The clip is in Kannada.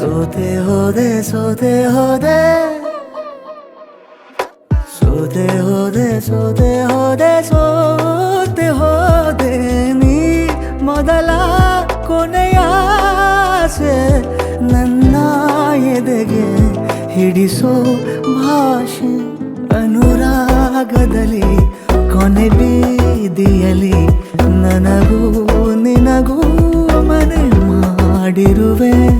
ಸೋತೆ ಹೋದೆ ಸೋತೆ ಹೋದೆ ಸೋತೆ ಹೋದೆ ಸೋತೆ ಹೋದೆ ಸೋತೆ ಹೋದೆ ನೀ ಮೊದಲ ಕೊನೆಯ ಆಸೆ ನನ್ನ ಎದೆಗೆ ಹಿಡಿಸೋ ಭಾಷೆ. ಅನುರಾಗದಲ್ಲಿ ಕೊನೆ ಬೀದಿಯಲಿ ನನಗೂ ನಿನಗೂ ಮನೆ ಮಾಡಿರುವೆ.